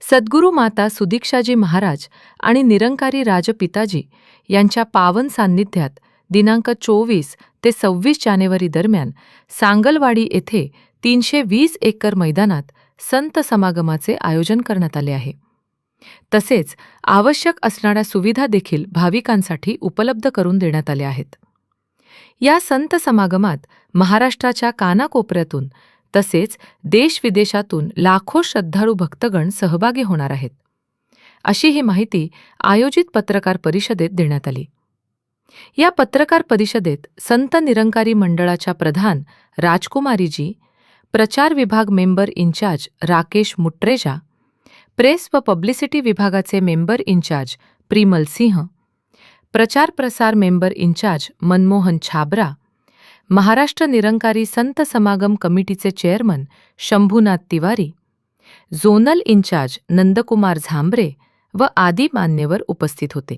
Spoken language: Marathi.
सद्गुरू माता सुदीक्षाजी महाराज आणि निरंकारी राजपिताजी यांच्या पावन सान्निध्यात दिनांक चोवीस ते सव्वीस जानेवारी दरम्यान सांगलवाडी येथे तीनशे वीस एकर मैदानात संत समागमाचे आयोजन करण्यात आले आहे. तसेच आवश्यक असणाऱ्या सुविधा देखील भाविकांसाठी उपलब्ध करून देण्यात आल्या आहेत. या संत समागमात महाराष्ट्राच्या कानाकोपऱ्यातून तसेच देशविदेशातून लाखो श्रद्धाळू भक्तगण सहभागी होणार आहेत. अशी ही माहिती आयोजित पत्रकार परिषदेत देण्यात आली. या पत्रकार परिषदेत संत निरंकारी मंडळाच्या प्रधान राजकुमारीजी प्रचार विभाग member incharge Rakesh Mutreja press व पब्लिसिटी विभागाचे मेंबर इन्चार्ज प्रिमल सिंह प्रचार प्रसार मेंबर इन्चार्ज मनमोहन छाबरा महाराष्ट्र निरंकारी संत समागम कमिटीचे chairman Shambhunath Tiwari zonal incharge Nandkumar Zambre व आदी मान्यवर उपस्थित होते.